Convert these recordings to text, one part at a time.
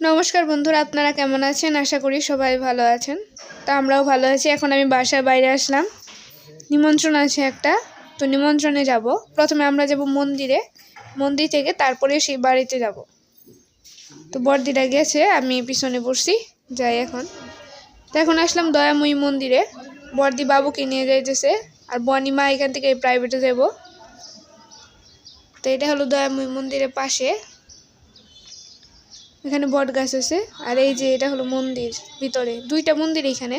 নমস্কার বন্ধুরা, আপনারা কেমন আছেন? আশা করি সবাই ভালো আছেন। তো আমরাও ভালো আছি। এখন আমি বাসার বাইরে আসলাম। নিমন্ত্রণ আছে একটা। তো নিমন্ত্রণে যাব। প্রথমে আমরা যাব মন্দিরে। মন্দির থেকে তারপরে সেই বাড়িতে যাব। তো বর্দিটা গেছে, আমি পিছনে বসছি। যাই এখন। তো এখন আসলাম দয়াময়ী মন্দিরে। বর্দি বাবুকে নিয়ে যাইতেছে। আর বনিমা এখান থেকে প্রাইভেটে যাব। তো এটা হলো দয়াময়ী মন্দিরের পাশে। এখানে বট গাছ আছে, আর এই যে এটা হলো মন্দির ভিতরে। দুইটা মন্দির এখানে,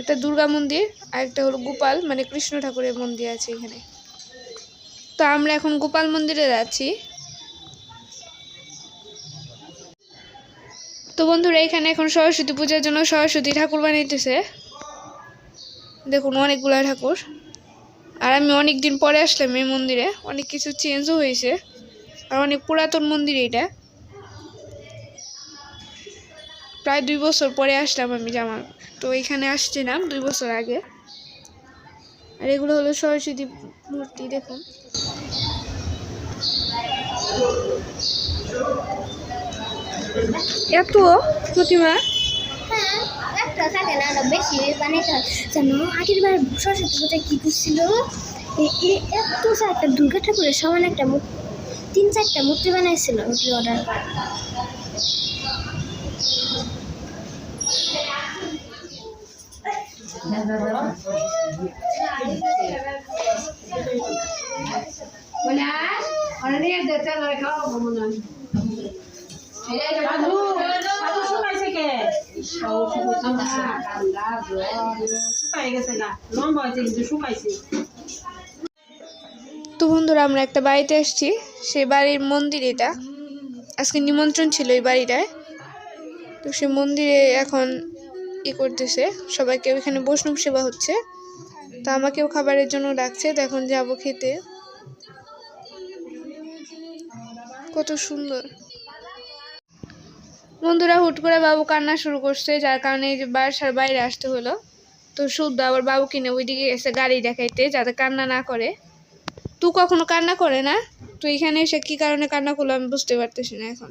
একটা দুর্গা মন্দির আর একটা হলো গোপাল মানে কৃষ্ণ ঠাকুরের মন্দির আছে এখানে। তো আমরা এখন গোপাল মন্দিরে যাচ্ছি। তো বন্ধুরা, এখানে এখন সরস্বতী পূজার জন্য সরস্বতী ঠাকুর বানাইতেছে। দেখুন, অনেকগুলা ঠাকুর। আর আমি অনেক দিন পরে আসলাম এই মন্দিরে, অনেক কিছু চেঞ্জও হয়েছে। আর অনেক পুরাতন মন্দির এটা প্রায় দুই বছর পরে আসলাম আমি জামা। তো এখানে আসছিলাম দুই বছর আগে। আর এগুলো হলো সরস্বতী মূর্তি, দেখুন। এত, প্রতিমা। হ্যাঁ একটা থাকে না আরও বেশি বানাইতে হয় সরস্বতী পূজায় কী করছিল এত দুর্গা ঠাকুরের সমান একটা তিন চারটা মূর্তি বানাইছিল ওটি অর্ডার করে কাজু কাজু শুকাইছে কে তো বন্ধুরা, আমরা একটা বাড়িতে এসেছি সেই বাড়ির মন্দির এটা। আজকে নিমন্ত্রণ ছিল এই বাড়িটায়। তো সেই মন্দিরে এখন ই করতেছে। সবাইকে ওইখানে বৈষ্ণব সেবা হচ্ছে। তো আমাকেও খাবারের জন্য ডাকছে। তো এখন যাব খেতে। কত সুন্দর। বন্ধুরা হুট করে বাবু কান্না শুরু করছে, যার কারণে যে বাসার বাইরে আসতে হলো। তো শুদ্ধ আবার বাবু কিনে ওইদিকে এসে গাড়ি দেখাইতে, যাতে কান্না না করে। তু কখনো কান্না করে না? তুই এখানে এসে কি কারণে কান্না করল আমি বুঝতে পারতেছি না এখন।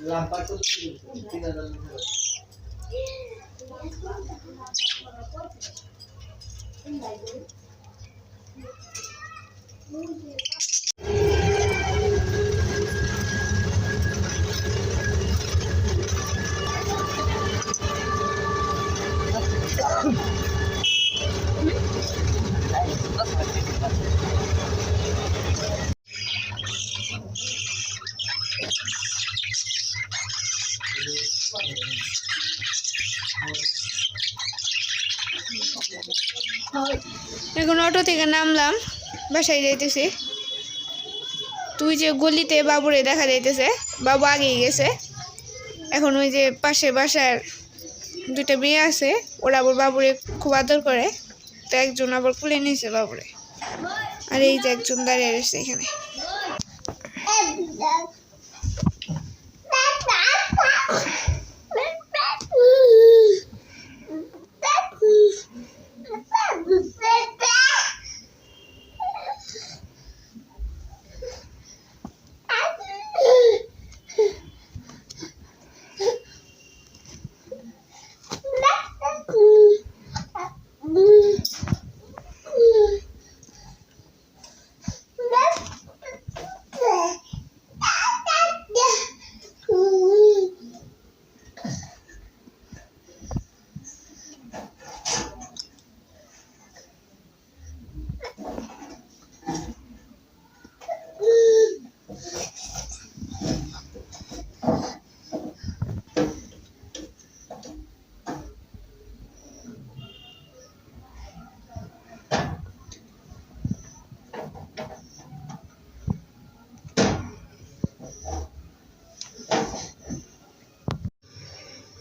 Lampak tuh tidak ada এখন অটো থেকে নামলাম, বাসায় যাইতেছি। তুই যে গলিতে বাবুরে দেখা যাইতেছে, বাবু আগেই গেছে। এখন ওই যে পাশে বাসার দুইটা মেয়ে আছে, ওরা আবার বাবুরে খুব আদর করে। তো একজন আবার কুলে নিয়েছে বাবুরে। আর এই যে একজন দাঁড়িয়ে রয়েছে এখানে।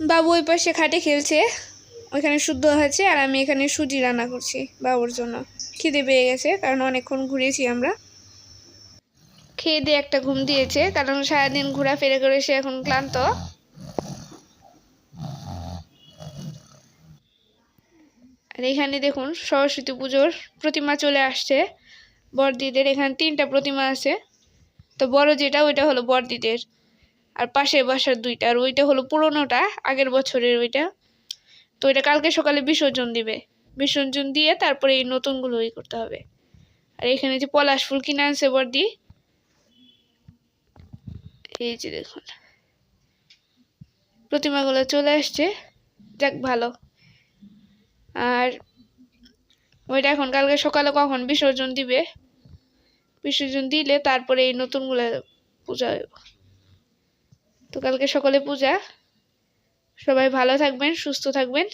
বাবু ওই পাশে খাটে খেলছে। ওইখানে শুদ্ধ হয়েছে আর আমি এখানে সুজি রান্না করছি বাবুর জন্য। খিদে পেয়ে গেছে, কারণ অনেকক্ষণ ঘুরেছি আমরা। খেয়ে দিয়ে একটা ঘুম দিয়েছে, কারণ সারাদিন ঘোরাফেরা করে সে এখন ক্লান্ত। আর এখানে দেখুন, সরস্বতী পুজোর প্রতিমা চলে আসছে। বড়দিদের এখানে তিনটা প্রতিমা আছে। তো বড় যেটা, ওইটা হলো বড়দিদের। আর পাশে বাসার দুইটা, আর ওইটা হলো পুরোনোটা, আগের বছরের ওইটা। তো ওইটা কালকে সকালে বিসর্জন দিবে। বিসর্জন দিয়ে তারপরে এই নতুনগুলো ই করতে হবে। আর এখানে যে পলাশ ফুল কিনে আনছে বর্দি, এই যে দেখুন। প্রতিমাগুলো চলে আসছে, যাক ভালো। আর ওইটা এখন কালকে সকালে কখন বিসর্জন দিবে? বিসর্জন দিলে তারপরে এই নতুনগুলো পূজা তো কালকে সকালে পূজা। সবাই ভালো থাকবেন সুস্থ থাকবেন।